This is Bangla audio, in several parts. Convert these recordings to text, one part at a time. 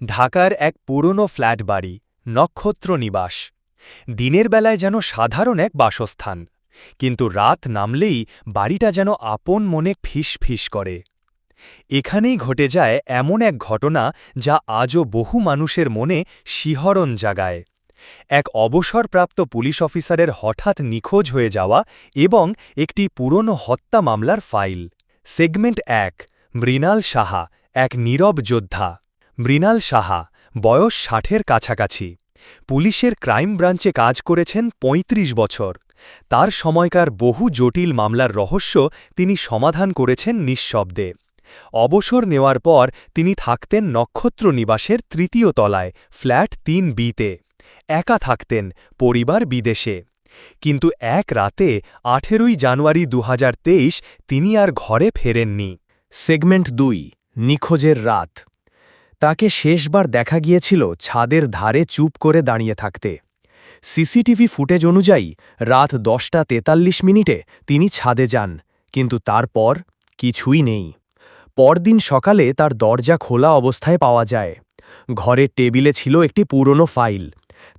ঢাকার এক পুরনো ফ্ল্যাট বাড়ি, নক্ষত্র নিবাস। দিনের বেলায় যেন সাধারণ এক বাসস্থান, কিন্তু রাত নামলেই বাড়িটা যেন আপন মনে ফিস ফিস করে। এখানেই ঘটে যায় এমন এক ঘটনা যা আজও বহু মানুষের মনে শিহরণ জাগায়। এক অবসরপ্রাপ্ত পুলিশ অফিসারের হঠাৎ নিখোঁজ হয়ে যাওয়া এবং একটি পুরনো হত্যা মামলার ফাইল। সেগমেন্ট এক, মৃণাল সাহা, এক নীরব যোদ্ধা। মৃণাল সাহা, বয়স ষাটের কাছাকাছি। পুলিশের ক্রাইম ব্রাঞ্চে কাজ করেছেন ৩৫ বছর। তার সময়কার বহু জটিল মামলার রহস্য তিনি সমাধান করেছেন নিঃশব্দে। অবসর নেওয়ার পর তিনি থাকতেন নক্ষত্র নিবাসের তৃতীয় তলায়, ফ্ল্যাট তিন বিতে। একা থাকতেন, পরিবার বিদেশে। কিন্তু এক রাতে, আঠেরোই জানুয়ারি দু তিনি আর ঘরে ফেরেননি। সেগমেন্ট দুই, নিখোঁজের রাত। তাকে শেষবার দেখা গিয়েছিল ছাদের ধারে চুপ করে দাঁড়িয়ে থাকতে। সিসিটিভি ফুটেজ অনুযায়ী, রাত দশটা তেতাল্লিশ মিনিটে তিনি ছাদে যান, কিন্তু তারপর কিছুই নেই। পরদিন সকালে তার দরজা খোলা অবস্থায় পাওয়া যায়। ঘরের টেবিলে ছিল একটি পুরনো ফাইল।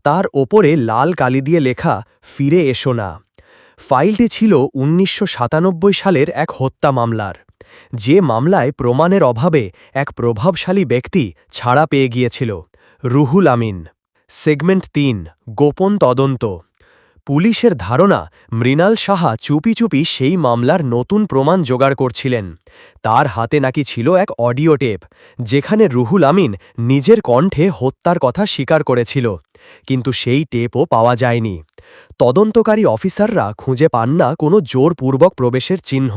তার ওপরে লাল কালি দিয়ে লেখা, ফিরে এসো না। ফাইলটি ছিল উনিশশো সাতানব্বই সালের এক হত্যা মামলার। যে মামলায় প্রমাণের অভাবে এক প্রভাবশালী ব্যক্তি ছাড়া পেয়ে গিয়েছিল। রুহুল আমিন। সেগমেন্ট তিন, গোপন তদন্ত। পুলিশের ধারণা, মৃণাল সাহা চুপি চুপি সেই মামলার নতুন প্রমাণ জোগাড় করছিলেন। তার হাতে নাকি ছিল এক অডিও টেপ, যেখানে রুহুল আমিন নিজের কণ্ঠে হত্যার কথা স্বীকার করেছিল। কিন্তু সেই টেপও পাওয়া যায়নি। তদন্তকারী অফিসাররা খুঁজে পান না কোনো জোরপূর্বক প্রবেশের চিহ্ন।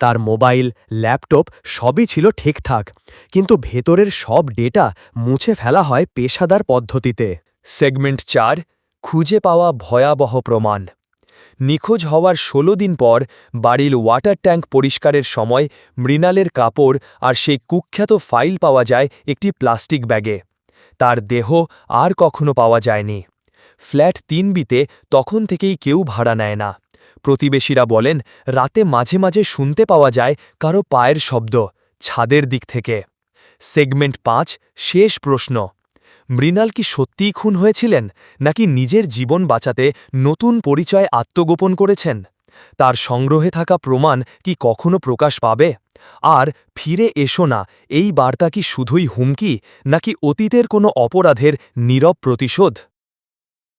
তার মোবাইল, ল্যাপটপ সবই ছিল ঠিকঠাক, কিন্তু ভেতরের সব ডেটা মুছে ফেলা হয় পেশাদার পদ্ধতিতে। সেগমেন্ট চার, খুঁজে পাওয়া ভয়াবহ প্রমাণ। নিখোঁজ হওয়ার ১৬ দিন পর বাড়ির ওয়াটার ট্যাঙ্ক পরিষ্কারের সময় মৃণালের কাপড় আর সেই কুখ্যাত ফাইল পাওয়া যায় একটি প্লাস্টিক ব্যাগে। তার দেহ আর কখনো পাওয়া যায়নি। ফ্ল্যাট তিন বিতে তখন থেকেই কেউ ভাড়া নেয় না। প্রতিবেশীরা বলেন, রাতে মাঝে মাঝে শুনতে পাওয়া যায় কারও পায়ের শব্দ, ছাদের দিক থেকে। সেগমেন্ট পাঁচ, শেষ প্রশ্ন। মৃণাল কি সত্যিই খুন হয়েছিলেন, নাকি নিজের জীবন বাঁচাতে নতুন পরিচয় আত্মগোপন করেছেন? তার সংগ্রহে থাকা প্রমাণ কি কখনো প্রকাশ পাবে? আর ফিরে এসো না, এই বার্তা কি শুধুই হুমকি, নাকি অতীতের কোনো অপরাধের নীরব প্রতিশোধ?